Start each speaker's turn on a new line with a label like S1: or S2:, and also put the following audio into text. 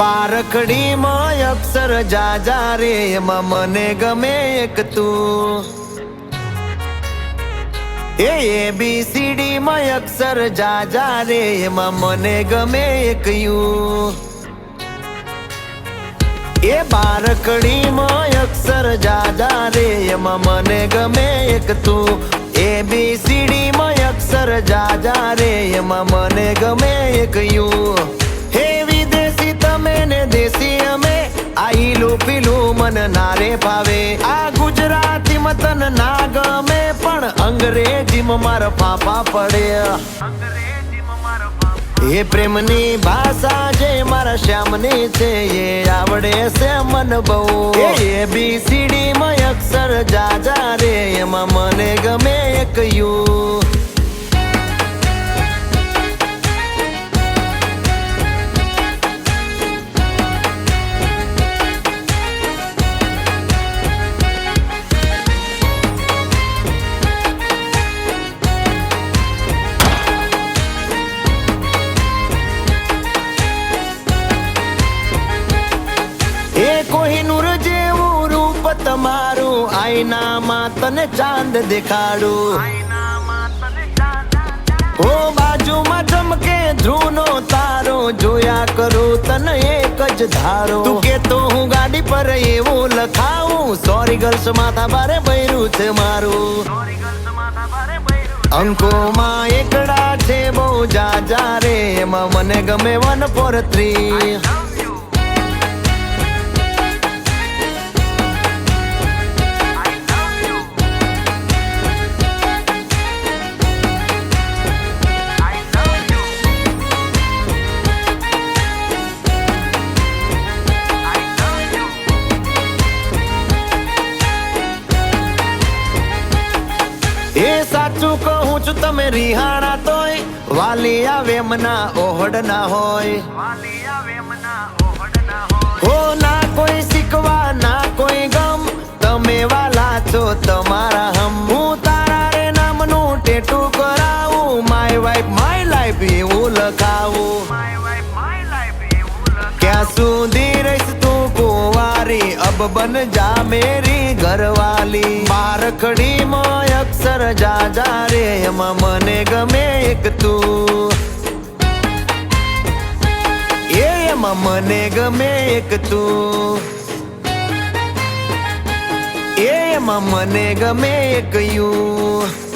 S1: બારકડીમાં અક્ષર જાજા રે, એમાં મને ગમે એક તું. એ એ બી સી માં અક્ષર જાજા રે, એમાં મને ગમે એક યુ. એ બારકડીમાં અક્ષર જાજા રે, એમાં મને ગમે એક તું. એ બી સી માં અક્ષર જાજા રે, એમાં મને ગમે એક યુ. મન નારે ભાવે. આ ગુજરાતી મતન ના ગમે પણ અંગ્રેજીમાં મારા પાપા પડે. એ પ્રેમની ભાષા જે મારા શ્યામની છે, એ આવડે છે મન બહુ. એ બી સીડી માં અક્ષર જાજા રે, એમાં મને ગમે એક યુ. તમારું આઈનામાં તને ચાંદ દેખાડું. ઓ બાજુમાં ચમકે ધ્રુવનો તારો, જોયા કરું તને એક જ ધારો. તું કે તો હું ગાડી પર એવું લખાવું, સોરી ગર્લ્સ માથા બારે બૈરું છે મારું. અંકોમાં એકડા છે બહુ જાજા રે, એમાં મને ગમે વન ફોર થ્રી. સાચું કહું છું તમે રિહાણા તોય. વાલી આવે મના ઓહડ ના હોય. હો, ના કોઈ શીખવા, ના કોઈ ગમ. તમે વાલા છો તમારા હમ. હું તારા રે નામનું ટેટુ કરાવું. માય વાઈફ માય લાઈફ એવું લખાવું. ક્યાં સુધી રહીશ તું કુંવારી? અબ બન જા મેરી. ઘરવાલી બારખડી માં અક્ષર જાજા રે, એમાં મને ગમે એક તું. એમાં મને ગમે એક તું. એમાં મને ગમે એક યુ.